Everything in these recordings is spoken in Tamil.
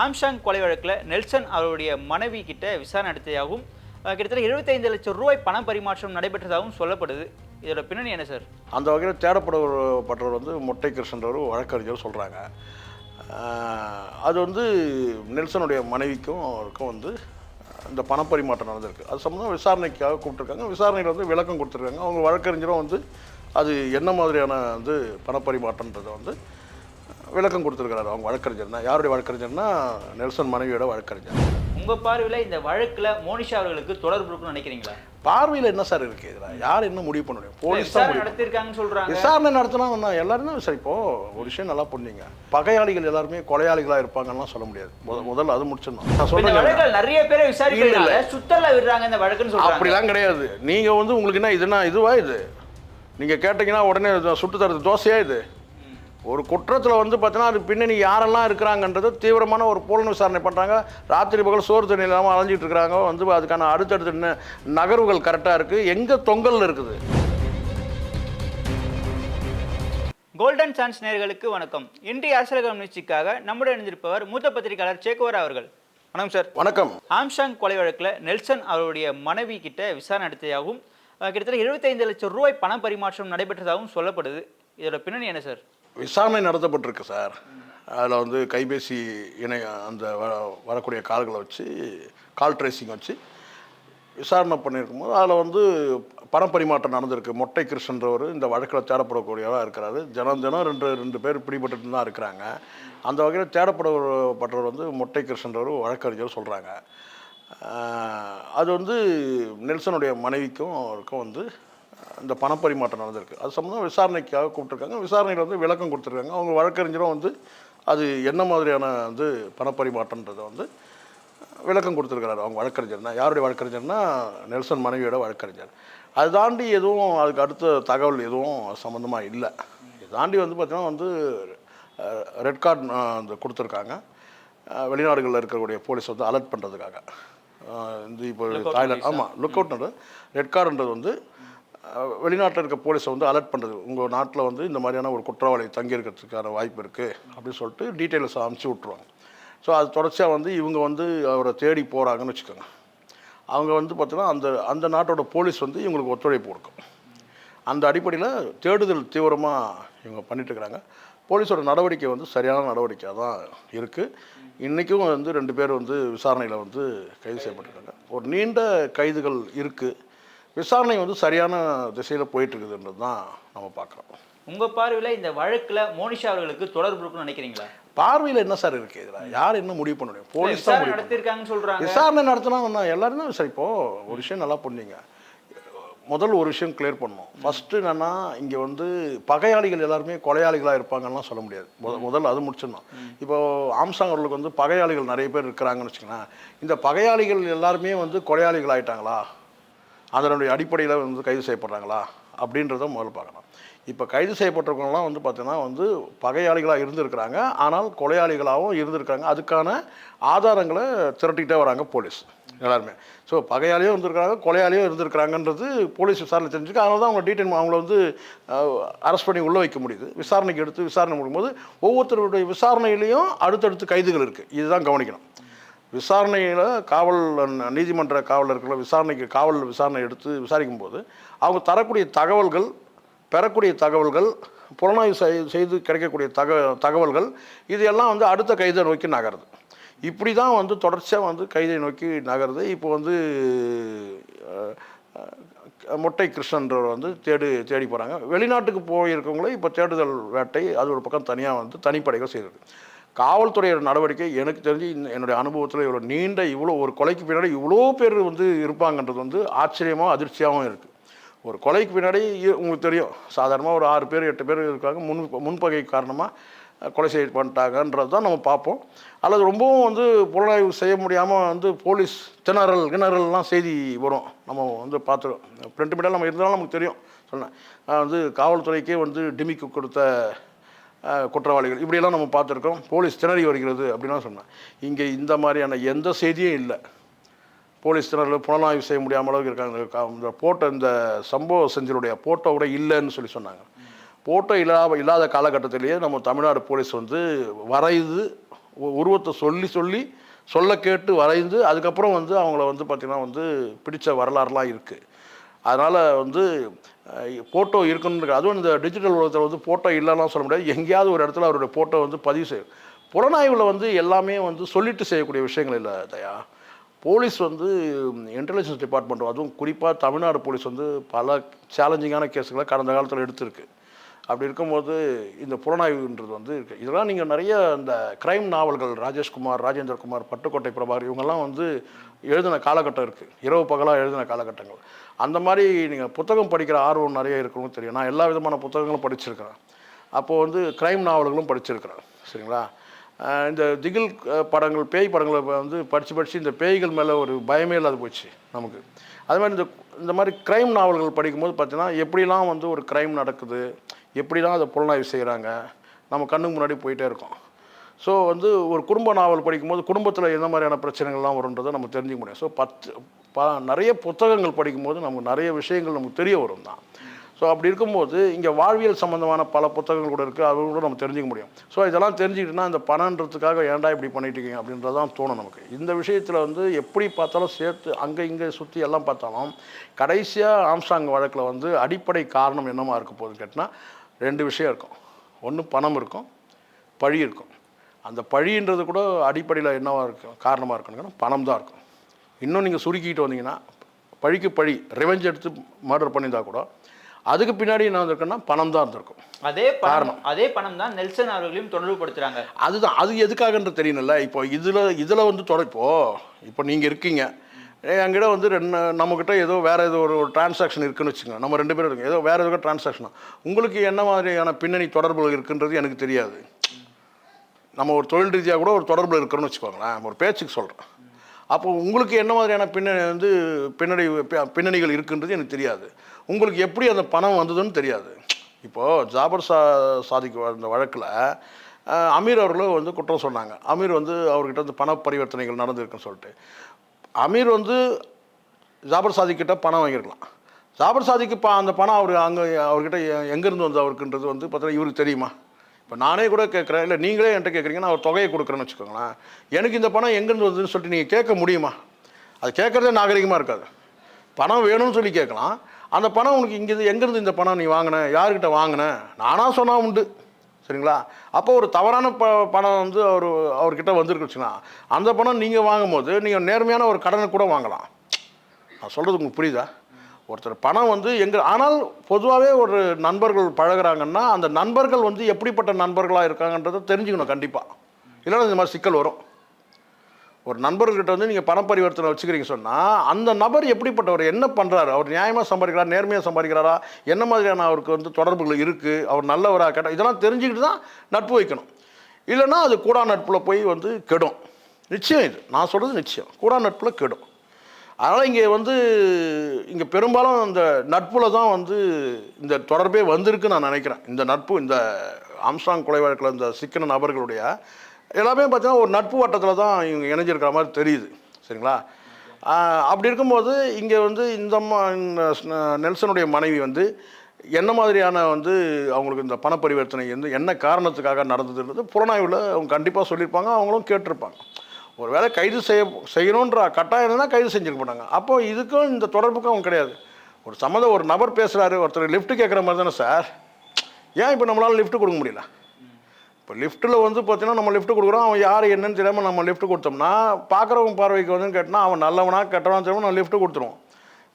ஆம்ஷாங் கொலை வழக்கில் நெல்சன் அவருடைய மனைவி கிட்ட விசாரணை நடத்தியதாகவும் கிட்டத்தட்ட 75 லட்சம் ரூபாய் பண பரிமாற்றம் நடைபெற்றதாகவும் சொல்லப்படுது. இதோட பின்னணி என்ன சார்? அந்த வகையில் தேடப்படப்பட்டவர் வந்து மொட்டை கிருஷ்ணன்றவர் வழக்கறிஞர் சொல்கிறாங்க அது வந்து நெல்சனுடைய மனைவிக்கும் அவருக்கும் வந்து இந்த பணப்பரிமாற்றம் நடந்திருக்கு. அது சம்மந்தம் விசாரணைக்காக கூப்பிட்டுருக்காங்க. விசாரணையில் வந்து விளக்கம் கொடுத்துருக்காங்க. அவங்க வழக்கறிஞரும் வந்து அது என்ன மாதிரியான வந்து பணப்பரிமாற்றன்றதை வந்து விளக்கம் கொடுத்துருக்காரு அவங்க வழக்கறிஞர்னா. யாருடைய வழக்கறிஞர்னா? நெல்சன் மனைவியோட வழக்கறிஞர். உங்க பார்வையில் இந்த வழக்கில் மோனிஷா அவர்களுக்கு தொடர்பு இருக்குன்னு நினைக்கிறீங்களா? பார்வையில் என்ன சார் இருக்குது இதில்? யார் என்ன முடிவு பண்ண முடியும்? போலீஸ் தான் நடத்தியிருக்காங்கன்னு சொல்றாங்க. விசாரணை நடத்தினா எல்லாரும் தான் சரி இப்போ ஒரு விஷயம் நல்லா பண்ணீங்க பகையாளிகள் எல்லாருமே கொலையாளிகளா இருப்பாங்கலாம் சொல்ல முடியாது. முத- முதல்ல அது முடிச்சிடணும். நான் சொல்றேன் நிறைய பேரை விசாரிக்கிறதுனால சுத்தல்ல விடுறாங்க இந்த வழக்குன்னு சொல்றாங்க. அப்படிலாம் கிடையாது. நீங்க வந்து உங்களுக்கு என்ன இதுனா இதுவா இது? நீங்க கேட்டீங்கன்னா உடனே சுட்டு தரது தோசையா இது? ஒரு குற்றத்தில் வந்து பார்த்தீங்கன்னா அது பின்னணி யாரெல்லாம் இருக்கிறாங்கன்றது தீவிரமான ஒரு புலன் விசாரணை பண்ணுறாங்க ராத்திரி பகல் சோறு தண்ணி இல்லாமல் அலைஞ்சிட்டு இருக்கிறாங்க வந்து அதுக்கான அடுத்தடுத்த நகர்வுகள் கரெக்டாக இருக்குது எங்கே தொங்கல் இருக்குது? கோல்டன் சான்ஸ் நேயர்களுக்கு வணக்கம். இன்றைய அரசியல் நிகழ்ச்சிக்காக நம்முடன் இணைந்திருப்பவர் மூத்த பத்திரிகையாளர் சேக்குவர் அவர்கள். வணக்கம் சார் வணக்கம். ஆம்ஷாங் கொலை வழக்கில் நெல்சன் அவருடைய மனைவி கிட்ட விசாரணை நடத்தியதாகவும் கிட்டத்தட்ட 75 லட்சம் ரூபாய் பண பரிமாற்றம் நடைபெற்றதாகவும் சொல்லப்படுது. இதோட பின்னணி என்ன சார் விசாரணை நடத்தப்பட்டிருக்கு சார். அதில் வந்து கைபேசி இணைய அந்த வ வரக்கூடிய கால்களை வச்சு கால் ட்ரேசிங் வச்சு விசாரணை பண்ணியிருக்கும் போது அதில் வந்து பணப்பரிமாற்றம் நடந்திருக்கு. மொட்டை கிருஷ்ணன்றவர் இந்த வழக்கில் தேடப்படக்கூடியவராக இருக்கிறாரு. தினம் தினம் ரெண்டு ரெண்டு பேர் பிடிபட்டு தான் இருக்கிறாங்க. அந்த வகையில் தேடப்படப்பட்டவர் வந்து மொட்டை கிருஷ்ணன்றவர் வழக்கறிஞர் சொல்கிறாங்க அது வந்து நெல்சனுடைய மனைவிக்கும் அவருக்கும் வந்து இந்த பணப்பரிமாற்றம் நடந்திருக்கு. அது சம்மந்தம் விசாரணைக்காக கூப்பிட்டுருக்காங்க. விசாரணையில் வந்து விளக்கம் கொடுத்துருக்காங்க. அவங்க வழக்கறிஞரும் வந்து அது என்ன மாதிரியான வந்து பணப்பரிமாற்றன்றதை வந்து விளக்கம் கொடுத்துருக்காரு அவங்க வழக்கறிஞர்னா. யாருடைய வழக்கறிஞர்னா? நெல்சன் மனைவியோட வழக்கறிஞர். அது தாண்டி எதுவும் அதுக்கு அடுத்த தகவல் எதுவும் சம்மந்தமாக இல்லை. தாண்டி வந்து பார்த்தீங்கன்னா வந்து ரெட் கார்டு அந்த கொடுத்துருக்காங்க. வெளிநாடுகளில் இருக்கக்கூடிய போலீஸ் வந்து அலர்ட் பண்ணுறதுக்காக இந்த இப்போ தாய்லாந்து ஆமாம் லுக் அவுட்ன்றது ரெட் கார்டுன்றது வந்து வெளிநாட்டில் இருக்க போலீஸை வந்து அலர்ட் பண்ணுறது உங்கள் நாட்டில் வந்து இந்த மாதிரியான ஒரு குற்றவாளி தங்கியிருக்கிறதுக்கான வாய்ப்பு இருக்குது அப்படின்னு சொல்லிட்டு டீட்டெயில்ஸ் அமுச்சு விட்ருவாங்க ஸோ அது தொடர்ச்சியாக வந்து இவங்க வந்து அவரை தேடி போகிறாங்கன்னு வச்சுக்கோங்க. அவங்க வந்து பார்த்தீங்கன்னா அந்த அந்த நாட்டோட போலீஸ் வந்து இவங்களுக்கு ஒத்துழைப்பு கொடுக்கும். அந்த அடிப்படையில் தேடுதல் தீவிரமாக இவங்க பண்ணிட்டு இருக்கிறாங்க. போலீஸோட நடவடிக்கை வந்து சரியான நடவடிக்கையாக தான் இருக்குது இன்றைக்கும் வந்து ரெண்டு பேர் வந்து விசாரணையில் வந்து கைது செய்யப்பட்டிருக்காங்க. ஒரு நீண்ட கைதுகள் இருக்குது விசாரணை வந்து சரியான திசையில் போயிட்டுருக்குதுன்றது தான் நம்ம பார்க்குறோம். உங்க பார்வையில் இந்த வழக்கில் மோனிஷா அவர்களுக்கு தொடர்பு இருக்குன்னு நினைக்கிறீங்களா? பார்வையில் என்ன சார் இருக்குது இதில்? யார் என்ன முடிவு பண்ண முடியும்? போலீஸ் தான். நடத்தியிருக்காங்கன்னு சொல்றாங்க. விசாரணை நடத்தினா எல்லாரும் சரி இப்போ ஒரு விஷயம் நல்லா பண்ணீங்க. முதல் ஒரு விஷயம் கிளியர் பண்ணணும். ஃபஸ்ட்டு என்னன்னா இங்கே வந்து பகையாளிகள் எல்லாருமே கொலையாளிகளாக இருப்பாங்கலாம் சொல்ல முடியாது. முத முதல்ல அது முடிச்சிடணும். இப்போ ஆம்சாங் அவர்களுக்கு வந்து பகையாளிகள் நிறைய பேர் இருக்கிறாங்கன்னு வச்சுக்கோங்களேன். இந்த பகையாளிகள் எல்லாருமே வந்து கொலையாளிகள் ஆயிட்டாங்களா? அதனுடைய அடிப்படையில் வந்து கைது செய்யப்படுறாங்களா? அப்படின்றத முதல்ல பார்க்கணும். இப்போ கைது செய்யப்பட்டிருக்கவங்களாம் வந்து பார்த்திங்கன்னா வந்து பகையாளிகளாக இருந்திருக்கிறாங்க. ஆனால் கொலையாளிகளாகவும் இருந்திருக்காங்க. அதுக்கான ஆதாரங்களை திரட்டிக்கிட்டே வராங்க போலீஸ் எல்லாருமே. ஸோ பகையாளியும் இருந்திருக்கிறாங்க கொலையாளியும் இருந்திருக்கிறாங்கன்றது போலீஸ் விசாரணை தெரிஞ்சுக்க அதனால தான் அவங்க டீட்டெயில் அவங்கள வந்து அரெஸ்ட் பண்ணி உள்ளே வைக்க முடியுது. விசாரணைக்கு எடுத்து விசாரணை முடியும்போது ஒவ்வொருத்தருடைய விசாரணையிலையும் அடுத்தடுத்து கைதுகள் இருக்குது இதுதான் கவனிக்கணும். விசாரணையில் காவல் நீதிமன்ற காவலர்கள் விசாரணைக்கு காவல் விசாரணை எடுத்து விசாரிக்கும் போது அவங்க தரக்கூடிய தகவல்கள் பெறக்கூடிய தகவல்கள் புலனாய்வு செய்- செய்து கிடைக்கக்கூடிய தக தகவல்கள் இது எல்லாம் வந்து அடுத்த கைதை நோக்கி நகருது. இப்படி தான் வந்து தொடர்ச்சியாக வந்து கைதை நோக்கி நகருது. இப்போ வந்து மொட்டை கிருஷ்ணன்றவர் வந்து தேடி தேடி போகிறாங்க வெளிநாட்டுக்கு போயிருக்கவங்களே இப்போ தேடுதல் வேட்டை அது ஒரு பக்கம் தனியாக வந்து தனிப்படைகள் செய்கிறது காவல்துறையோட நடவடிக்கை எனக்கு தெரிஞ்சு இந்த- என்னுடைய அனுபவத்தில் இவ்வளோ நீண்ட இவ்வளோ ஒரு கொலைக்கு பின்னாடி இவ்வளோ பேர் வந்து இருப்பாங்கன்றது வந்து ஆச்சரியமாகவும் அதிர்ச்சியாகவும் இருக்குது ஒரு கொலைக்கு பின்னாடி உங்களுக்கு தெரியும். சாதாரணமாக ஒரு ஆறு பேர் எட்டு பேர் இருக்காங்க. முன் முன்பகை காரணமாக கொலை செய்ய பண்ணிட்டாங்கன்றது தான் நம்ம பார்ப்போம். அல்லது ரொம்பவும் வந்து புலனாய்வு செய்ய முடியாமல் வந்து போலீஸ் திணறல் கிணறல்லாம் செய்தி வரும். நம்ம வந்து பார்த்துருவோம் பிரிண்ட் மீடியா நம்ம இருந்தாலும் நமக்கு தெரியும். சொன்னேன். வந்து காவல்துறைக்கே வந்து டிமிக்கு கொடுத்த குற்றவாளிகள். இப்படியெல்லாம் நம்ம பார்த்துருக்கோம் போலீஸ் திணறி வருகிறது அப்படின்லாம் சொன்னேன். இங்கே இந்த மாதிரியான எந்த செய்தியும் இல்லை. போலீஸ் திணறல் புலனாய்வு செய்ய முடியாம அளவுக்கு இருக்காங்க. இந்த போட்டோ இந்த சம்பவ செஞ்சலுடைய போட்டோ கூட இல்லைன்னு சொல்லி சொன்னாங்க. போட்டோ இல்லாத இல்லாத காலகட்டத்திலேயே நம்ம தமிழ்நாடு போலீஸ் வந்து வரைந்து உருவத்தை சொல்லி சொல்லி சொல்ல கேட்டு வரைந்து அதுக்கப்புறம் வந்து அவங்கள வந்து பார்த்திங்கன்னா வந்து பிடித்த வரலாறுலாம் இருக்குது அதனால் வந்து ஃபோட்டோ இருக்கணுன்ற அதுவும் இந்த டிஜிட்டல் உலகத்தில் வந்து ஃபோட்டோ இல்லைலாம் சொல்ல முடியாது. எங்கேயாவது ஒரு இடத்துல அவருடைய ஃபோட்டோ வந்து பதிவு செய்யும் புலனாய்வில் வந்து எல்லாமே வந்து சொல்லிட்டு செய்யக்கூடிய விஷயங்கள் இல்லை தயா. போலீஸ் வந்து இன்டெலிஜென்ஸ் டிபார்ட்மெண்ட் அதுவும் குறிப்பாக தமிழ்நாடு போலீஸ் வந்து பல சேலஞ்சிங்கான கேஸுகளை கடந்த காலத்தில் எடுத்திருக்கு. அப்படி இருக்கும்போது இந்த புலனாய்வுன்றது வந்து இருக்குது இதெல்லாம் நீங்கள் நிறைய இந்த கிரைம் நாவல்கள் ராஜேஷ்குமார் ராஜேந்திரகுமார் பட்டுக்கோட்டை பிரபாகர் இவங்கெல்லாம் வந்து எழுதின காலகட்டம் இருக்குது இரவு பகலாக எழுதின காலகட்டங்கள். அந்த மாதிரி நீங்கள் புத்தகம் படிக்கிற ஆர்வம் நிறைய இருக்கணும்னு தெரியும். நான் எல்லா விதமான புத்தகங்களும் படிச்சிருக்கிறேன். அப்போது வந்து கிரைம் நாவல்களும் படிச்சிருக்கிறேன். சரிங்களா? இந்த திகில் படங்கள் பேய் படங்களை வந்து படித்து படித்து இந்த பேய்கள் மேலே ஒரு பயமே இல்லாத போச்சு நமக்கு. அது மாதிரி இந்த இந்த மாதிரி க்ரைம் நாவல்கள் படிக்கும்போது பார்த்தீங்கன்னா எப்படிலாம் வந்து ஒரு க்ரைம் நடக்குது? எப்படிலாம் அதை புலனாய்வு செய்கிறாங்க நம்ம கண்ணுக்கு முன்னாடி போயிட்டே இருக்கோம். ஸோ வந்து ஒரு குடும்ப நாவல் படிக்கும்போது குடும்பத்தில் எந்த மாதிரியான பிரச்சனைகள்லாம் வரும்ன்றதை நம்ம தெரிஞ்சுக்க முடியும். ஸோ பத்து ப நிறைய புத்தகங்கள் படிக்கும்போது நமக்கு நிறைய விஷயங்கள் நமக்கு தெரிய வரும் தான். ஸோ அப்படி இருக்கும்போது இங்கே வாழ்வியல் சம்மந்தமான பல புத்தகங்கள் கூட இருக்குது அது கூட நம்ம தெரிஞ்சுக்க முடியும். ஸோ இதெல்லாம் தெரிஞ்சுக்கிட்டுனா இந்த பணன்றதுக்காக ஏன்டா இப்படி பண்ணிட்டு இருக்கீங்க அப்படின்றதான் தோணும் நமக்கு. இந்த விஷயத்தில் வந்து எப்படி பார்த்தாலும் சேர்த்து அங்கே இங்கே சுற்றி எல்லாம் பார்த்தாலும் கடைசியாக ஆம்சாங் வழக்கில் வந்து அடிப்படை காரணம் என்னமா இருக்க போகுதுன்னு கேட்டால் ரெண்டு விஷயம் இருக்கும். ஒன்று பணம் இருக்கும் பழி இருக்கும். அந்த பழின்றது கூட அடிப்படையில் என்னவா இருக்கும் காரணமாக இருக்கணுங்கன்னா பணம் தான் இருக்கும். இன்னும் நீங்கள் சுருக்கிட்டு வந்தீங்கன்னா பழிக்கு பழி ரிவெஞ்ச் எடுத்து மர்டர் பண்ணியிருந்தா கூட அதுக்கு பின்னாடி என்ன வந்திருக்குன்னா பணம் தான் இருந்திருக்கும் அதே பணம் அதே பணம் தான் நெல்சன் அவர்களையும் தொடர்பு படுத்துறாங்க அதுதான். அது எதுக்காகன்ற தெரியணும்ல. இப்போ இதில் இதில் வந்து தொட இப்போ நீங்கள் இருக்கீங்க. என்கிட்ட வந்து ரெண்டு நம்மக்கிட்ட ஏதோ வேறு ஏதோ ஒரு டிரான்சாக்ஷன் இருக்குன்னு வச்சுக்கோங்க. நம்ம ரெண்டு பேரும் இருக்கோம். ஏதோ வேறு ஏதோ டிரான்சாக்ஷன் உங்களுக்கு என்ன மாதிரியான பின்னணி தொடர்புகள் இருக்குன்றது எனக்கு தெரியாது. நம்ம ஒரு தொழில் ரீதியாக கூட ஒரு தொடர்பில் இருக்கிறோன்னு வச்சுக்கோங்களேன். ஒரு பேச்சுக்கு சொல்கிறேன் அப்போ உங்களுக்கு என்ன மாதிரியான பின்னணி வந்து பின்னணி பின்னணிகள் இருக்குன்றது எனக்கு தெரியாது. உங்களுக்கு எப்படி அந்த பணம் வந்ததுன்னு தெரியாது. இப்போது ஜாபர் சா சாதிக்கு அந்த வழக்கில் அமீர் அவர்களும் வந்து குற்றம் சொன்னாங்க. அமீர் வந்து அவர்கிட்ட வந்து பண பரிவர்த்தனைகள் நடந்திருக்குன்னு சொல்லிட்டு. அமீர் வந்து ஜாபர் சாதிக்கிட்ட பணம் வாங்கியிருக்கலாம். ஜாபர் சாதிக்கு ப அந்த பணம் அவர் அங்கே அவர்கிட்ட எங்கேருந்து வந்து அவருக்குன்றது வந்து பார்த்தீங்கன்னா இவருக்கு தெரியுமா? இப்போ நானே கூட கேட்குறேன். இல்லை நீங்களே என்கிட்ட கேட்குறீங்க நான் ஒரு தொகையை கொடுக்குறேன்னு வச்சுக்கோங்களேன். எனக்கு இந்த பணம் எங்கேருந்து வந்ததுன்னு சொல்லிட்டு நீங்கள் கேட்க முடியுமா? அது கேட்குறதே நாகரிகமாக இருக்காது. பணம் வேணும்னு சொல்லி கேட்கலாம். அந்த பணம் உனக்கு இங்கே எங்கேருந்து இந்த பணம் நீ வாங்கின? யார்கிட்ட வாங்கின? நானாக சொன்னால் உண்டு. சரிங்களா? அப்போ ஒரு தவறான ப பணம் வந்து அவர் அவர்கிட்ட வந்திருக்குச்சுன்னா அந்த பணம் நீங்கள் வாங்கும்போது நீங்கள் நேர்மையான ஒரு கடனை கூட வாங்கலாம். நான் சொல்கிறது உங்களுக்கு புரியுதா? ஒருத்தர் பணம் வந்து எங்க ஆனால் பொதுவாகவே ஒரு நண்பர்கள் பழகுறாங்கன்னா அந்த நண்பர்கள் வந்து எப்படிப்பட்ட நண்பர்களாக இருக்காங்கன்றதை தெரிஞ்சுக்கணும் கண்டிப்பாக இல்லைன்னா இந்த மாதிரி சிக்கல் வரும். ஒரு நண்பர்கிட்ட வந்து நீங்கள் பண பரிவர்த்தனை வச்சுக்கிறீங்க சொன்னால் அந்த நபர் எப்படிப்பட்டவர்? என்ன பண்ணுறாரு அவர் நியாயமாக சம்பாதிக்கிறாரா? நேர்மையாக சம்பாதிக்கிறாரா? என்ன மாதிரியான அவருக்கு வந்து தொடர்புகள் இருக்குது அவர் நல்லவரா கேட்டால் இதெல்லாம் தெரிஞ்சுக்கிட்டு தான் நட்பு வைக்கணும். இல்லைன்னா அது கூடா நட்பில் போய் வந்து கெடும். நிச்சயம் இது. நான் சொல்கிறது நிச்சயம். கூடா நட்பில் கெடும். அதனால் இங்கே வந்து இங்கே பெரும்பாலும் அந்த நட்பில் தான் வந்து இந்த தொடர்பே வந்திருக்குன்னு நான் நினைக்கிறேன். இந்த நட்பு இந்த ஆம்சாங் கொலை வழக்கில் இந்த சிக்கன நபர்களுடைய எல்லாமே பார்த்தீங்கன்னா ஒரு நட்பு வட்டத்தில் தான் இவங்க இணைஞ்சிருக்கிற மாதிரி தெரியுது. சரிங்களா? அப்படி இருக்கும்போது இங்கே வந்து இந்த நெல்சனுடைய மனைவி வந்து என்ன மாதிரியான வந்து அவங்களுக்கு இந்த பண பரிவர்த்தனை வந்து என்ன காரணத்துக்காக நடந்ததுன்றது புலனாய்வில் அவங்க கண்டிப்பாக சொல்லியிருப்பாங்க அவங்களும் கேட்டிருப்பாங்க. ஒருவேளை கைது செய்ய செய்யணுன்ற கட்டாயம் இருந்தா கைது செஞ்சுருக்க மாட்டாங்க. அப்போ இதுக்கும் இந்த தொடர்புக்கும் அவங்க கிடையாது. ஒரு சம்மந்தம் ஒரு நபர் பேசுகிறாரு ஒருத்தர் லிஃப்ட் கேட்குற மாதிரி தானே சார்? ஏன் இப்போ நம்மளால் லிஃப்ட் கொடுக்க முடியல? இப்போ லிஃப்ட்டில் வந்து பார்த்தீங்கன்னா நம்ம லிஃப்ட் கொடுக்குறோம் அவன் யார் என்னன்னு தெரியாமல் நம்ம லிஃப்ட் கொடுத்தோம்னா பார்க்குறவங்க பார்வைக்கு வந்து கேட்டால் அவன் நல்லவனா கெட்டவனா தெரியாமல் நம்ம லிஃப்ட் கொடுத்துருவோம்.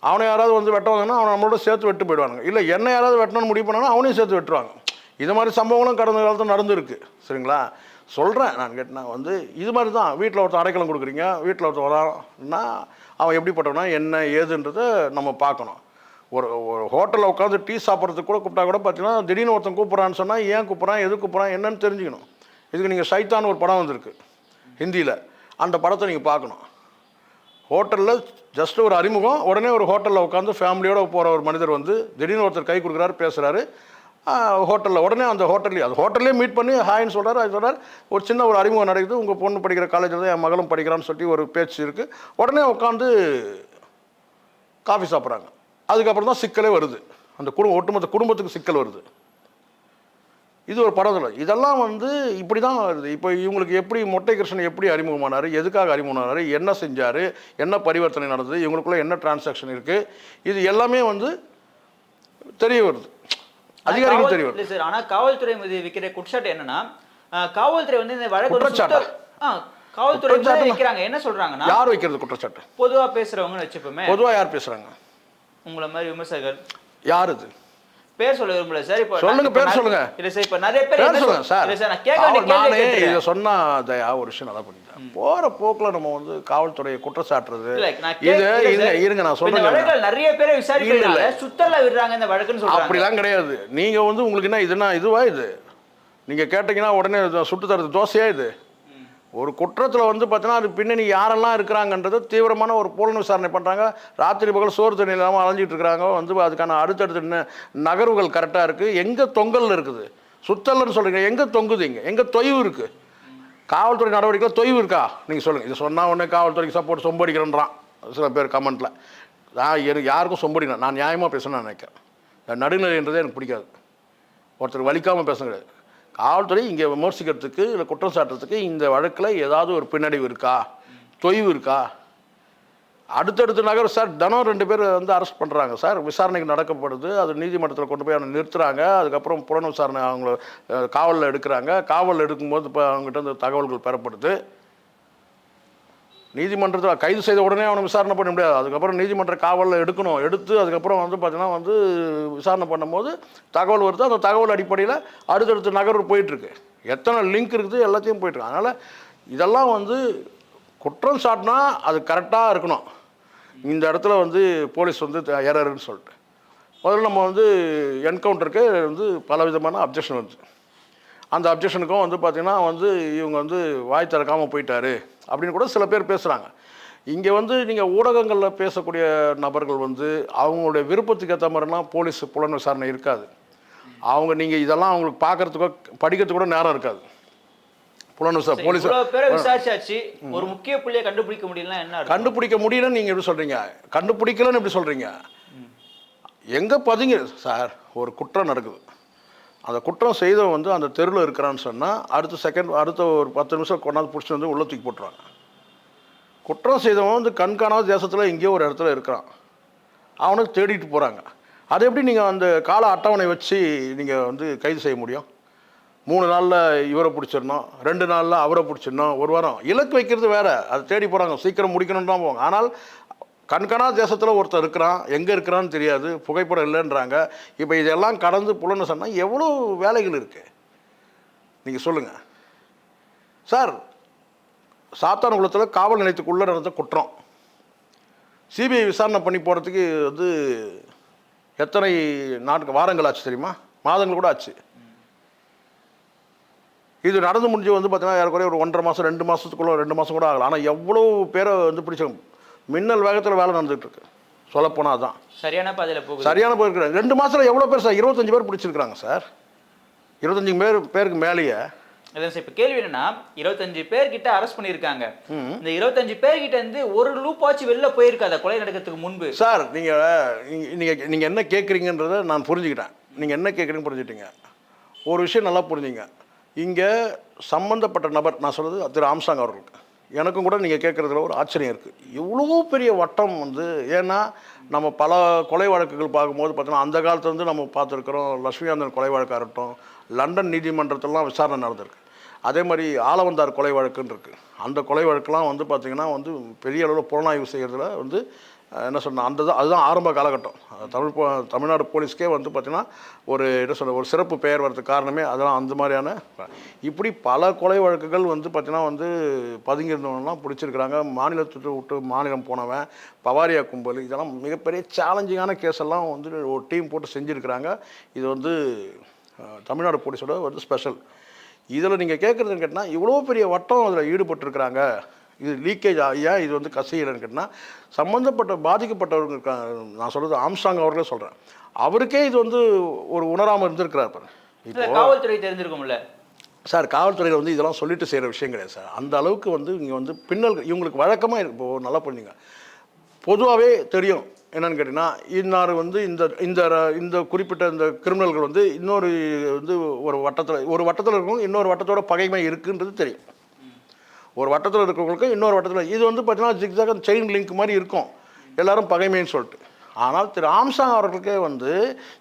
அவனை யாராவது வந்து வெட்ட வந்தாங்கன்னா அவன் நம்மளோட சேர்த்து வெட்டு போயிடுவாங்க இல்லை என்ன யாராவது வெட்டணும்னு முடிவு பண்ணாங்கன்னா அவனையும் சேர்த்து வெட்டுவாங்க இது மாதிரி சம்பவங்களும் கடந்த காலத்தில் நடந்திருக்கு. சரிங்களா? சொல்கிறேன் நான் கேட்டேன்னா வந்து இது மாதிரி தான் வீட்டில் ஒருத்தன் அடைக்கலம் கொடுக்குறீங்க வீட்டில் ஒருத்தர் வரான்னா அவன் எப்படிப்பட்டவனா என்ன ஏதுன்றதை நம்ம பார்க்கணும். ஒரு ஒரு ஹோட்டலில் உட்காந்து டீ சாப்பிட்றதுக்கு கூட கூப்பிட்டா கூட பார்த்தீங்கன்னா திடீர்னு ஒருத்தன் கூப்பிட்றான்னு சொன்னால் ஏன் கூப்பிட்றான்? எது கூப்பிட்றான்? என்னன்னு தெரிஞ்சுக்கணும். இதுக்கு நீங்கள் சைத்தான் ஒரு படம் வந்திருக்கு ஹிந்தியில். அந்த படத்தை நீங்கள் பார்க்கணும். ஹோட்டலில் ஜஸ்ட் ஒரு அறிமுகம். உடனே ஒரு ஹோட்டலில் உட்காந்து ஃபேமிலியோடு போகிற ஒரு மனிதர் வந்து திடீர்னு ஒருத்தர் கை கொடுக்குறாரு பேசுகிறாரு ஹோட்டலில் உடனே அந்த ஹோட்டல்லே அது ஹோட்டல்லே மீட் பண்ணி ஹாய்னு சொல்கிறார் அது சொல்கிறார் ஒரு சின்ன ஒரு அறிமுகம் நடக்குது. உங்கள் பொண்ணு படிக்கிற காலேஜில் தான் என் மகளும் படிக்கிறான்னு சொல்லி ஒரு பேச்சு இருக்குது உடனே உட்காந்து காஃபி சாப்பிட்றாங்க. அதுக்கப்புறம் தான் சிக்கலே வருது. அந்த குடும்பம் ஒட்டுமொத்த குடும்பத்துக்கு சிக்கல் வருது. இது ஒரு படம் இதெல்லாம் வந்து இப்படி தான் வருது. இப்போ இவங்களுக்கு எப்படி மொட்டை கிருஷ்ணன் எப்படி அறிமுகமானார்? எதுக்காக அறிமுகமானார்? என்ன செஞ்சார்? என்ன பரிவர்த்தனை நடந்தது? இவங்களுக்குள்ள என்ன டிரான்சாக்ஷன் இருக்குது இது எல்லாமே வந்து தெரிய வருது. அதிகாரிகள் தெரிய வருது. சார் ஆனா காவல்துறை மீது வைக்கிற குற்றச்சாட்டு என்னன்னா காவல்துறை வந்து இந்த வழக்கு குற்றச்சாட்டா? காவல்துறை? வைக்கிறாங்க. என்ன சொல்றாங்கன்னா யார் வைக்கிறது குற்றச்சாட்டு? பொதுவா பேசுறவங்கன்னு வச்சுப்போமே. பொதுவாக யார் பேசுகிறாங்க உங்களை மாதிரி விமர்சகர். யார் இது பேர் சொல்ல விரும்பல சார். இப்போ சொல்லுங்க, பேர் சொல்லுங்க. இல்ல சார் இப்ப நிறைய பேர் சொல்லுங்க சொல்- சார். சார் நான் கேட்க நானே இதை. சொன்னா தயா ஒரு விஷயம் நல்லா பண்ணிட்டேன் போற போக்குல நம்ம வந்து காவல்துறையை குற்றச்சாட்டுறது. இல்ல நான் இது இருங்க. இருங்க நான் சொல்றேன் நிறைய பேரை விசாரிக்கிறதுனால சுத்தல்ல விடுறாங்க இந்த வழக்குன்னு சொல்றாங்க. அப்படிலாம் கிடையாது. நீங்க வந்து உங்களுக்கு என்ன இதுனா இதுவா இது? நீங்க கேட்டீங்கன்னா உடனே சுட்டு தரது தோசையா இது? ஒரு குற்றத்தில் வந்து பார்த்தீங்கன்னா அது பின்னணி யாரெல்லாம் இருக்கிறாங்கன்றது தீவிரமான ஒரு புலன் விசாரணை பண்ணுறாங்க ராத்திரி பகல் சோறு தண்ணி இல்லாமல் அலைஞ்சிட்டு இருக்கிறாங்க. வந்து அதுக்கான அடுத்தடுத்த நகர்வுகள் கரெக்டாக இருக்குது எங்கே தொங்கல் இருக்குது? சுத்தல்னு சொல்கிறீங்க எங்கே தொங்குது இங்கே? எங்கே தொய்வு இருக்குது காவல்துறை நடவடிக்கை தொய்வு இருக்கா? நீங்கள் சொல்லுங்கள் இது சொன்னால் உடனே காவல்துறைக்கு சப்போர்ட் சொம்படிக்கிறேன்றான். சில பேர் கமெண்ட்டில் நான் எனக்கு யாருக்கும் சொம்படிக்கிறேன் நான் நியாயமாக பேசணும்னு நினைக்கிறேன். நடுநிலைன்றதே எனக்கு பிடிக்காது. ஒருத்தர் வலிக்காமல் பேச கிடையாது காவல்துறை இங்கே விமர்சிக்கிறதுக்கு இல்லை குற்றம் சாட்டுறதுக்கு இந்த வழக்கில் ஏதாவது ஒரு பின்னடைவு இருக்கா? தொய்வு இருக்கா? அடுத்தடுத்த நகர் சார் தினம் ரெண்டு பேர் வந்து அரெஸ்ட் பண்ணுறாங்க சார். விசாரணைக்கு நடக்கப்படுது. அது நீதிமன்றத்தில் கொண்டு போய் அவனை நிறுத்துகிறாங்க அதுக்கப்புறம் புலன் விசாரணை அவங்கள காவலில் எடுக்கிறாங்க. காவலில் எடுக்கும்போது இப்போ அவங்ககிட்ட இந்த தகவல்கள் பெறப்படுது. நீதிமன்றத்தில் கைது செய்த உடனே அவனை விசாரணை பண்ண முடியாது. அதுக்கப்புறம் நீதிமன்ற காவலில் எடுக்கணும். எடுத்து அதுக்கப்புறம் வந்து பார்த்தீங்கன்னா வந்து விசாரணை பண்ணும்போது தகவல் வருது. அந்த தகவல் அடிப்படையில் அடுத்தடுத்த நகர்வு போயிட்டுருக்கு. எத்தனை லிங்க் இருக்குது எல்லாத்தையும் போயிட்டுருக்கு. அதனால் இதெல்லாம் வந்து குற்றம் சாட்டினா அது கரெக்டாக இருக்கணும். இந்த இடத்துல வந்து போலீஸ் வந்து எரர்னு சொல்லிட்டு. முதல்ல நம்ம வந்து என்கவுண்டருக்கு வந்து பல விதமான அப்ஜெக்ஷன் வந்துச்சு அந்த அப்ஜெக்ஷனுக்கும் வந்து பார்த்திங்கன்னா வந்து இவங்க வந்து வாய் திறக்காமல் போயிட்டாரு. அப்படின்னு கூட சில பேர் பேசுகிறாங்க இங்கே வந்து நீங்கள் ஊடகங்களில் பேசக்கூடிய நபர்கள் வந்து அவங்களுடைய விருப்பத்துக்கு ஏற்ற மாதிரிலாம் போலீஸ் புலன் விசாரணை இருக்காது. அவங்க நீங்கள் இதெல்லாம் அவங்களுக்கு பார்க்கறதுக்கோ படிக்கிறதுக்கு கூட நேரம் இருக்காது. புலன் விசாரணை போலீஸ் விசாரிச்சாச்சு. ஒரு முக்கிய புள்ளியை கண்டுபிடிக்க முடியலன்னா என்ன? கண்டுபிடிக்க முடியலன்னு நீங்கள் எப்படி சொல்கிறீங்க கண்டுபிடிக்கலன்னு எப்படி சொல்கிறீங்க எங்கே பதிங்க சார் ஒரு குற்றம் நடக்குது. அந்த குற்றம் செய்தவன் வந்து அந்த தெருவில் இருக்கிறான்னு சொன்னால் அடுத்த செகண்ட் அடுத்த ஒரு பத்து நிமிஷம் கொண்டாந்து பிடிச்சி வந்து உள்ளே தூக்கி போட்டுருவாங்க. குற்றம் செய்தவன் வந்து கண்காணாத தேசத்தில் எங்கேயோ ஒரு இடத்துல இருக்கிறான். அவனுக்கு தேடிட்டு போகிறாங்க அது எப்படி நீங்கள் அந்த கால அட்டவணை வச்சு நீங்கள் வந்து கைது செய்ய முடியும்? மூணு நாளில் இவரை பிடிச்சிடணும் ரெண்டு நாளில் அவரை பிடிச்சிடணும் ஒரு வாரம். இலக்கு வைக்கிறது வேறு. அதை தேடி போகிறாங்க சீக்கிரம் முடிக்கணும்னு தான் போவாங்க. ஆனால் கண்காணா தேசத்தில் ஒருத்தர் இருக்கிறான். எங்கே இருக்கிறான்னு தெரியாது. புகைப்படம் இல்லைன்றாங்க. இப்போ இதெல்லாம் கடந்து புலன்னு சொன்னால் எவ்வளோ வேலைகள் இருக்குது நீங்கள் சொல்லுங்கள் சார் சாத்தான்குளத்தில் காவல் நிலையத்துக்குள்ளே நடந்த குற்றம். சிபிஐ விசாரணை பண்ணி போகிறதுக்கு வந்து எத்தனை நாட்கள் வாரங்கள் ஆச்சு தெரியுமா? மாதங்கள் கூட ஆச்சு. இது நடந்து முடிஞ்சு வந்து பார்த்தீங்கன்னா ஏறக்குறைய ஒரு ஒன்றரை மாதம் ரெண்டு மாதத்துக்குள்ளே ரெண்டு மாதம் கூட ஆகலாம் ஆனால் எவ்வளோ பேரை வந்து பிடிச்ச மின்னல் வேகத்தில் வேலை நடந்துகிட்டு இருக்கு சொல்லப்போனால் தான் சரியான பாதையில போகுது. சரியான பேர் இருக்கிறாங்க ரெண்டு மாதத்தில் எவ்வளோ பேர் சார்? இருபத்தஞ்சு பேர் பிடிச்சிருக்கிறாங்க சார். இருபத்தஞ்சு பேர் பேருக்கு மேலேயே. அதான் சார் இப்ப கேள்வி என்னன்னா இருபத்தஞ்சு பேர் கிட்ட அரெஸ்ட் பண்ணிருக்காங்க இந்த இருபத்தஞ்சு பேர் கிட்ட இருந்து ஒரு லூப்பாச்சு வெளில போயிருக்காத கொலை நடக்கிறதுக்கு முன்பு. சார் நீங்கள் நீங்கள் நீங்கள் என்ன கேட்குறீங்கன்றதை நான் புரிஞ்சுக்கிட்டேன். நீங்கள் என்ன கேட்குறீங்கன்னு புரிஞ்சுட்டீங்க ஒரு விஷயம் நல்லா புரிஞ்சுங்க. இங்கே சம்மந்தப்பட்ட நபர் நான் சொல்கிறது திரு ஆம்சாங் அவர்களுக்கு. எனக்கும் கூட நீங்கள் கேட்குறதுல ஒரு ஆச்சரியம் இருக்குது இவ்வளோ பெரிய வட்டம் வந்து ஏன்னா நம்ம பல கொலை வழக்குகள் பார்க்கும்போது பார்த்தோன்னா அந்த காலத்துலேருந்து நம்ம பார்த்துருக்குறோம் லட்சுமிகாந்தன் கொலை வழக்காக இருக்கட்டும் லண்டன் நீதிமன்றத்திலலாம் விசாரணை நடந்திருக்கு. அதே மாதிரி ஆலவந்தார் கொலை வழக்குன்னு இருக்குது அந்த கொலை வழக்கெலாம் வந்து பார்த்திங்கன்னா வந்து பெரிய அளவில் புலனாய்வு செய்கிறதுல வந்து என்ன சொன்ன அந்த தான் அதுதான் ஆரம்ப காலகட்டம். தமிழ் போ- தமிழ்நாடு போலீஸ்க்கே வந்து பார்த்திங்கன்னா ஒரு என்ன சொல்ல ஒரு சிறப்பு பெயர் வரதுக்கு காரணமே அதெல்லாம் அந்த மாதிரியான இப்படி பல கொலை வழக்குகள் வந்து பார்த்திங்கன்னா வந்து பதுங்கியிருந்தவங்கலாம் பிடிச்சிருக்கிறாங்க. மாநிலத்தை விட்டு மாநிலம் போனவன் பவாரியா கும்பல் இதெல்லாம் மிகப்பெரிய சேலஞ்சிங்கான கேஸ் எல்லாம் வந்து ஒரு டீம் போட்டு செஞ்சுருக்கிறாங்க. இது வந்து தமிழ்நாடு போலீஸோட வந்து ஸ்பெஷல் இதில் நீங்கள் கேட்குறதுன்னு கேட்டால் இவ்வளோ பெரிய வட்டம் அதில் ஈடுபட்டிருக்கிறாங்க. இது லீக்கேஜ் ஏன் இது வந்து கசியலைன்னு கேட்டால் சம்மந்தப்பட்ட பாதிக்கப்பட்டவங்க நான் சொல்கிறது ஆம்ஸ்டாங் அவர்களே சொல்கிறேன் அவருக்கே இது வந்து ஒரு உணராமல் இருந்திருக்கிறார் இல்ல இப்போ காவல்துறை தெரிஞ்சிருக்கும்ல? சார் காவல்துறையில் வந்து இதெல்லாம் சொல்லிட்டு செய்கிற விஷயம் கிடையாது சார். அந்த அளவுக்கு வந்து இங்கே வந்து பின்னல் இவங்களுக்கு வழக்கமாக இப்போ நல்லா பண்ணுங்க பொதுவாகவே தெரியும். என்னன்னு கேட்டிங்கன்னா இன்னார் வந்து இந்த இந்த இந்த குறிப்பிட்ட இந்த கிரிமினல்கள் வந்து இன்னொரு வந்து ஒரு வட்டத்தில் ஒரு வட்டத்தில் இருக்கவங்க இன்னொரு வட்டத்தோட பகைமை இருக்குன்றது தெரியும். ஒரு வட்டத்தில் இருக்கிறவங்களுக்கு இன்னொரு வட்டத்தில். இது வந்து பார்த்தீங்கன்னா ஜிக்ஸாக செயின் லிங்க் மாதிரி இருக்கும். எல்லாரும் பகைமைன்னு சொல்லிட்டு. ஆனால் திரு ஆம்சாங் அவர்களுக்கே வந்து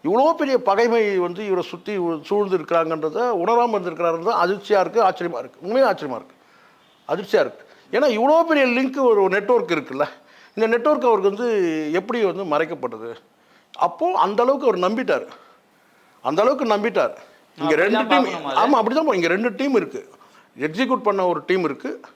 இவ்வளோ பெரிய பகைமை வந்து இவரை சுற்றி சூழ்ந்து இருக்கிறாங்கன்றத உணராமல் இருந்திருக்கிறாருன்றது அதிர்ச்சியாக இருக்குது ஆச்சரியமாக இருக்குது உண்மையாக ஆச்சரியமாக இருக்குது அதிர்ச்சியாக இருக்குது ஏன்னா இவ்வளோ பெரிய லிங்க் ஒரு நெட்வொர்க் இருக்குல்ல. இந்த நெட்வொர்க் அவருக்கு வந்து எப்படி வந்து மறைக்கப்பட்டது? அப்போது அந்த அளவுக்கு அவர் நம்பிட்டார். அந்த அளவுக்கு நம்பிட்டார். இங்கே ரெண்டு டீம். ஆமாம் அப்படி தான் இங்கே ரெண்டு டீம் இருக்குது எக்ஸிக்யூட் பண்ண ஒரு டீம் இருக்குது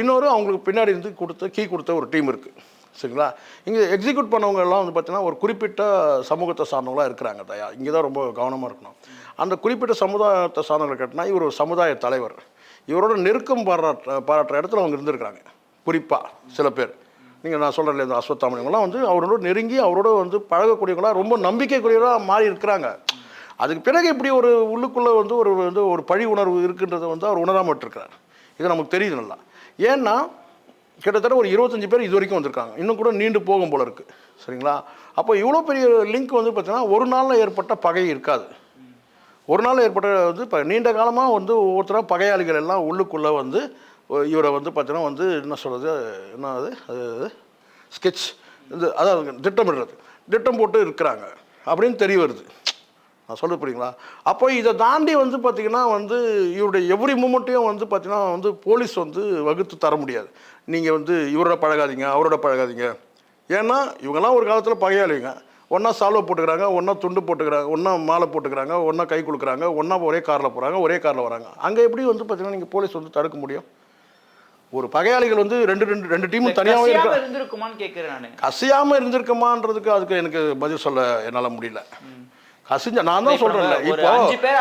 இன்னொரு அவங்களுக்கு பின்னாடி இருந்து கொடுத்த கீ கொடுத்த ஒரு டீம் இருக்குது சரிங்களா? இங்கே எக்ஸிக்யூட் பண்ணவங்க எல்லாம் வந்து பார்த்தீங்கன்னா ஒரு குறிப்பிட்ட சமூகத்தை சார்ந்தவங்களாக இருக்கிறாங்க தயா. இங்கே தான் ரொம்ப கவனமாக இருக்கணும். அந்த குறிப்பிட்ட சமுதாயத்தை சார்ந்தவங்களை கேட்டினா இவர் ஒரு சமுதாய தலைவர். இவரோட நெருக்கம் பாராட்ட பாராட்டுற இடத்துல அவங்க இருந்திருக்கிறாங்க. குறிப்பாக சில பேர். நீங்கள் நான் சொல்கிறேன் இந்த அஸ்வத்தாமணிங்களாம் வந்து அவரோட நெருங்கி அவரோட வந்து பழகக்கூடியவங்களாம் ரொம்ப நம்பிக்கைக்குரியவராக மாறி இருக்கிறாங்க. அதுக்கு பிறகு இப்படி ஒரு உள்ளுக்குள்ளே வந்து ஒரு வந்து ஒரு பழி உணர்வு இருக்குன்றதை வந்து அவர் உணராம விட்டுருக்கிறார் இது நமக்கு தெரியுது நல்லா. ஏன்னா கிட்டத்தட்ட ஒரு இருபத்தஞ்சி பேர் இது வரைக்கும் வந்திருக்காங்க. இன்னும் கூட நீண்டு போகும் போல இருக்குது சரிங்களா? அப்போ இவ்வளோ பெரிய லிங்க் வந்து பார்த்தீங்கன்னா ஒரு நாளில் ஏற்பட்ட பகை இருக்காது. ஒரு நாள் ஏற்பட்ட வந்து இப்போ நீண்ட காலமாக வந்து ஒவ்வொருத்தராக பகையாளிகள் எல்லாம் உள்ளுக்குள்ளே வந்து இவரை வந்து பார்த்தீங்கன்னா வந்து என்ன சொல்கிறது என்ன அது அது ஸ்கெட்ச் இது அதாவது திட்டமிடுறது. திட்டம் போட்டு இருக்கிறாங்க. அப்படின்னு தெரிய வருது. நான் சொல்ல புரியுங்களா அப்போ இதை தாண்டி வந்து பார்த்திங்கன்னா வந்து இவருடைய எவ்ரி மூமெண்ட்டையும் வந்து பார்த்திங்கன்னா வந்து போலீஸ் வந்து வகுத்து தர முடியாது. நீங்கள் வந்து இவரோட பழகாதீங்க அவரோட பழகாதீங்க. ஏன்னா இவங்கெல்லாம் ஒரு காலத்தில் பகையாளிங்க. ஒன்றா சால்வை போட்டுக்கிறாங்க ஒன்றா துண்டு போட்டுக்கிறாங்க ஒன்றா மாலை போட்டுக்கிறாங்க ஒன்றா கை கொடுக்குறாங்க ஒன்றா ஒரே காரில் போகிறாங்க ஒரே காரில் வராங்க. அங்கே எப்படி வந்து பார்த்தீங்கன்னா நீங்கள் போலீஸ் வந்து தடுக்க முடியும்? ஒரு பகையாளிகள் வந்து ரெண்டு ரெண்டு ரெண்டு டீமும் தனியாகவே இருந்திருக்குமான்னு கேட்கிறேன் நானு. கசியாமல் இருந்திருக்குமான்றதுக்கு அதுக்கு எனக்கு பதில் சொல்ல என்னால் முடியல. கசிஞ்ச நான் தான் ஒரு இப்போ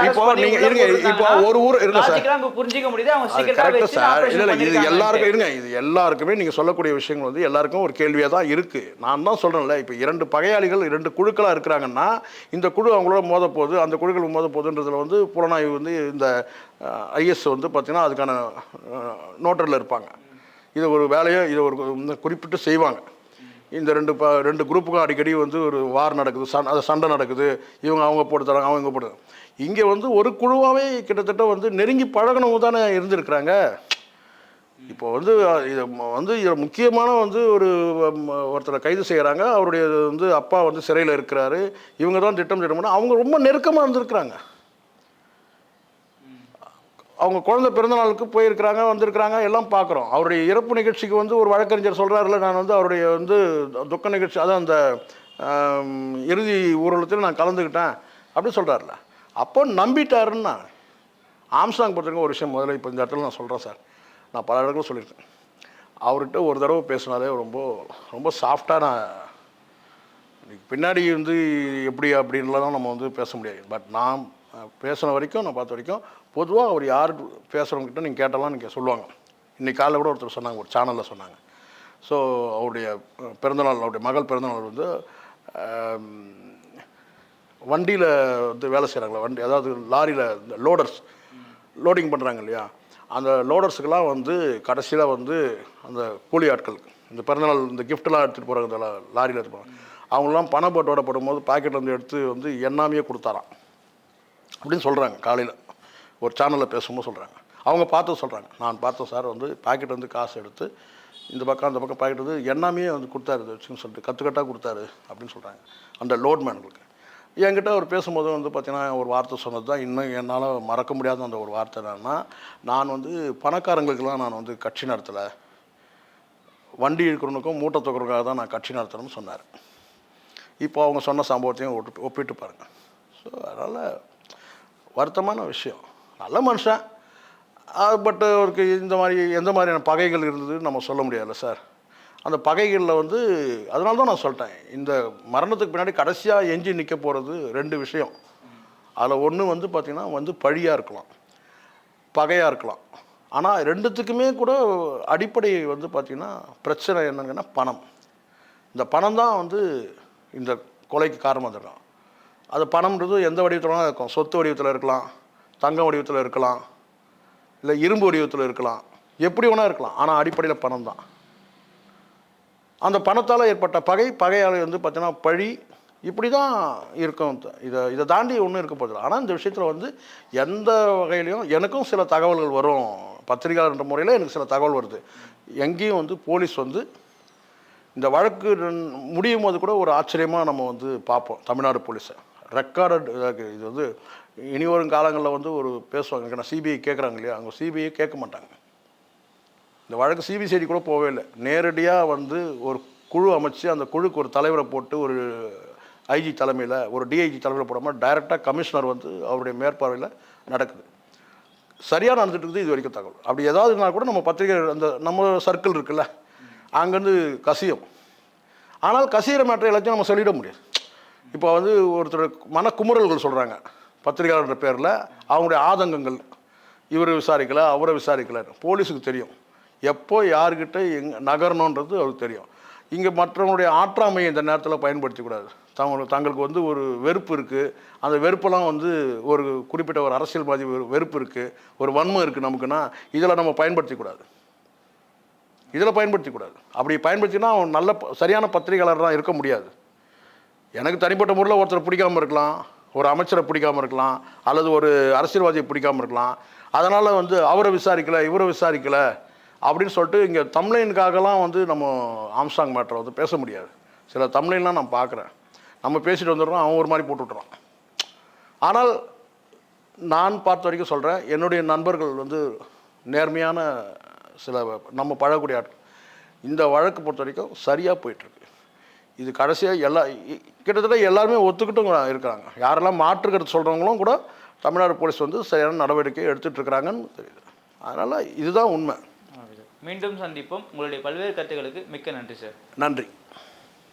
இப்போ உள்ள இருங்க இப்போ ஒரு ஊர் இருங்க சார். புரிஞ்சிக்க முடியுது. அவங்க கரெக்டு சார். இல்லை இல்லை இது. எல்லாருக்கும் இருங்க. இது எல்லாருக்குமே நீங்கள் சொல்லக்கூடிய விஷயங்கள் வந்து எல்லாருக்கும் ஒரு கேள்வியாக தான் இருக்குது நான் தான் சொல்கிறேன்ல இப்போ இரண்டு பகையாளிகள் இரண்டு குழுக்களாக இருக்கிறாங்கன்னா இந்த குழு அவங்களோட மோத போகுது. அந்த குழுக்கள் மோத போகுதுன்றதுல வந்து புலனாய்வு வந்து இந்த ஐஎஸ் வந்து பார்த்திங்கன்னா அதுக்கான நோட்டரில் இருப்பாங்க. இது ஒரு வேலையை இதை ஒரு குறிப்பிட்டு செய்வாங்க. இந்த ரெண்டு ப ரெண்டு குரூப்புக்கும் அடிக்கடி வந்து ஒரு வார் நடக்குது சண் அது சண்டை நடக்குது. இவங்க அவங்க போட்டு தராங்க அவங்க இங்கே போட்டு இங்கே வந்து ஒரு குழுவாகவே கிட்டத்தட்ட வந்து நெருங்கி பழகணவங்க தானே இருந்திருக்கிறாங்க. இப்போ வந்து இது வந்து இதில் முக்கியமான வந்து ஒரு ஒருத்தரை கைது செய்கிறாங்க அவருடைய வந்து அப்பா வந்து சிறையில் இருக்கிறாரு. இவங்க தான் திட்டம் திட்டம் அவங்க ரொம்ப நெருக்கமாக இருந்திருக்கிறாங்க. அவங்க குழந்தை பிறந்தநாளுக்கு போயிருக்கிறாங்க வந்திருக்கிறாங்க எல்லாம் பார்க்குறோம். அவருடைய இறப்பு நிகழ்ச்சிக்கு வந்து ஒரு வழக்கறிஞர் சொல்கிறாருல நான் வந்து அவருடைய வந்து துக்க நிகழ்ச்சி அதான் அந்த இறுதி ஊர்வலத்தில் நான் கலந்துக்கிட்டேன் அப்படி சொல்கிறாருல அப்போ நம்பிட்டாருன்னா ஆம்சாங் பற்றிருக்க ஒரு விஷயம் முதல்ல இப்போ இந்த இடத்துல நான் சொல்கிறேன் சார். நான் பல இடத்துல சொல்லியிருக்கேன். அவர்கிட்ட ஒரு தடவை பேசினாலே ரொம்ப ரொம்ப சாஃப்டாக நான் பின்னாடி வந்து எப்படி அப்படின்லாம் நம்ம வந்து பேச முடியாது. பட் நான் பேசின வரைக்கும் நான் பார்த்த வரைக்கும் பொதுவாக அவர் யார் பேசுகிறவங்ககிட்ட நீங்கள் கேட்டாலாம் நீங்கள் சொல்லுவாங்க. இன்றைக்கி காலைல கூட ஒருத்தர் சொன்னாங்க ஒரு சேனலில் சொன்னாங்க. ஸோ அவருடைய பிறந்தநாள் அவருடைய மகள் பிறந்தநாள் வந்து வண்டியில் வந்து வேலை செய்கிறாங்களா வண்டி அதாவது லாரியில் இந்த லோடர்ஸ் லோடிங் பண்ணுறாங்க இல்லையா? அந்த லோடர்ஸுக்கெல்லாம் வந்து கடைசியில் வந்து அந்த கூலி ஆட்கள் இந்த பிறந்தநாள் இந்த கிஃப்ட்லாம் எடுத்துகிட்டு போகிறாங்க இந்த லாரியில் எடுத்துகிட்டு போகிறாங்க அவங்களாம் பண போட்டோட போடும்போது பாக்கெட்லேருந்து எடுத்து வந்து எண்ணாமையே கொடுத்தாராம். அப்படின்னு சொல்கிறாங்க காலையில். ஒரு சேனலில் பேசும்போது சொல்கிறாங்க அவங்க பார்த்து சொல்கிறாங்க நான் பார்த்தேன் சார் வந்து பாக்கெட் வந்து காசு எடுத்து இந்த பக்கம் அந்த பக்கம் பாக்கெட் வந்து எண்ணாமையே வந்து கொடுத்தாரு வச்சுன்னு சொல்லிட்டு. கற்றுக்கட்டாக கொடுத்தாரு அப்படின்னு சொல்கிறாங்க அந்த லோட்மேன்களுக்கு என்கிட்ட அவர் பேசும்போது வந்து பார்த்தீங்கன்னா ஒரு வார்த்தை சொன்னது தான் இன்னும் என்னால் மறக்க முடியாத அந்த ஒரு வார்த்தை என்னன்னா நான் வந்து பணக்காரங்களுக்கெல்லாம் நான் வந்து கட்சி நடத்தலை. வண்டி இருக்கிறவனுக்கும் மூட்டை தூக்குறதுக்காக தான் நான் கட்சி நடத்தணும்னு சொன்னார். இப்போ அவங்க சொன்ன சம்பவத்தையும் ஒட்டு ஒப்பிட்டு பாருங்கள் ஸோ அதனால் வருத்தமான விஷயம். நல்ல மனுஷன். பட் அவருக்கு இந்த மாதிரி எந்த மாதிரியான பகைகள் இருந்தது நம்ம சொல்ல முடியாதுல்ல சார். அந்த பகைகளில் வந்து அதனால தான் நான் சொல்லிட்டேன். இந்த மரணத்துக்கு பின்னாடி கடைசியாக எஞ்சி நிற்க போகிறது ரெண்டு விஷயம். அதில் ஒன்று வந்து பார்த்திங்கன்னா வந்து பழியாக இருக்கலாம். பகையாக இருக்கலாம். ஆனால் ரெண்டுத்துக்குமே கூட அடிப்படை வந்து பார்த்திங்கன்னா பிரச்சனை என்னங்கன்னா பணம். இந்த பணம் தான் வந்து இந்த கொலைக்கு காரணமாக இருக்கும் அது பணம்ன்றது எந்த வடிவத்தில் இருக்கும். சொத்து வடிவத்தில் இருக்கலாம். தங்க வடிவத்தில் இருக்கலாம் இல்லை இரும்பு வடிவத்தில் இருக்கலாம் எப்படி வேணால் இருக்கலாம் ஆனால் அடிப்படையில் பணம் தான். அந்த பணத்தால் ஏற்பட்ட பகை பகையால் வந்து பார்த்தீங்கன்னா பழி இப்படி தான் இருக்கும். இதை இதை தாண்டி ஒன்றும் இருக்க போதில்லை ஆனால் இந்த விஷயத்தில் வந்து எந்த வகையிலையும் எனக்கும் சில தகவல்கள் வரும். பத்திரிகையாளர்ன்ற முறையில் எனக்கு சில தகவல் வருது. எங்கேயும் வந்து போலீஸ் வந்து இந்த வழக்கு முடியும் போது கூட ஒரு ஆச்சரியமாக நம்ம வந்து பார்ப்போம். தமிழ்நாடு போலீஸை. ரெக்கார்டட் இது வந்து இனி வரும் காலங்களில் வந்து ஒரு பேசுவாங்க. ஏன்னா சிபிஐ கேட்குறாங்க இல்லையா? அவங்க சிபிஐ கேட்க மாட்டாங்க. இந்த வழக்கு சிபிசிஐடி கூட போகவே இல்லை. நேரடியாக வந்து ஒரு குழு அமைச்சு அந்த குழுக்கு ஒரு தலைவரை போட்டு ஒரு ஐஜி தலைமையில் ஒரு டிஐஜி தலைமையில் போடாமல் டைரெக்டாக கமிஷனர் வந்து அவருடைய மேற்பார்வையில் நடக்குது. சரியாக நடந்துட்டு இருக்குது இது வரைக்கும் தகவல். அப்படி ஏதாவதுனா கூட நம்ம பத்திரிகை அந்த நம்ம சர்க்கிள் இருக்குல்ல அங்கேருந்து கசியும். ஆனால் கசிகிற மேட்டர் எல்லாத்தையும் நம்ம சொல்லிட முடியாது. இப்போ வந்து ஒருத்தர் மனக்குமுறல்கள் சொல்கிறாங்க பத்திரிகையாளர்ன்ற பேரில் அவங்களுடைய ஆதங்கங்கள். இவர் விசாரிக்கல அவரை விசாரிக்கல. போலீஸுக்கு தெரியும். எப்போ யார்கிட்ட எங் நகரணுன்றது அவருக்கு தெரியும். இங்கே மற்றவங்களுடைய ஆற்றாமையை இந்த நேரத்தில் பயன்படுத்திக்கூடாது தங்களுக்கு தங்களுக்கு வந்து ஒரு வெறுப்பு இருக்குது அந்த வெறுப்பெல்லாம் வந்து ஒரு குறிப்பிட்ட ஒரு அரசியல்வாதி வெறுப்பு இருக்குது ஒரு வன்மம் இருக்குது நமக்குன்னா இதில் நம்ம பயன்படுத்திக்கூடாது இதில் பயன்படுத்திக்கூடாது அப்படி பயன்படுத்தினா அவன் நல்ல சரியான பத்திரிகையாளராக இருக்க முடியாது. எனக்கு தனிப்பட்ட முறையில் ஒருத்தரை பிடிக்காமல் இருக்கலாம். ஒரு அமைச்சரை பிடிக்காம இருக்கலாம் அல்லது ஒரு அரசியல்வாதியை பிடிக்காம இருக்கலாம். அதனால் வந்து அவரை விசாரிக்கல இவரை விசாரிக்கல அப்படின்னு சொல்லிட்டு இங்கே தமிழனுக்காகலாம் வந்து நம்ம ஆம்சாங் மேட்டரை வந்து பேச முடியாது. சில தமிழைன்லாம் நான் பார்க்குறேன். நம்ம பேசிட்டு வந்துடுறோம் அவன் ஒரு மாதிரி போட்டு விட்டுறான். ஆனால் நான் பார்த்த வரைக்கும் சொல்கிறேன் என்னுடைய நண்பர்கள் வந்து நேர்மையான சில நம்ம பழகக்கூடிய ஆட்கள். இந்த வழக்கு பொறுத்த வரைக்கும் சரியாக போயிட்டுருக்கு இது கடைசியாக எல்லா இ- கிட்டத்தட்ட எல்லாருமே ஒத்துக்கிட்டும் இருக்கிறாங்க யாரெல்லாம் மாற்று கருத்து சொல்கிறவங்களும் கூட தமிழ்நாடு போலீஸ் வந்து சரியான நடவடிக்கை எடுத்துட்டு இருக்கிறாங்கன்னு தெரியுது. அதனால் இதுதான் உண்மை. மீண்டும் சந்திப்போம். உங்களுடைய பல்வேறு கருத்துக்களுக்கு மிக்க நன்றி சார். நன்றி.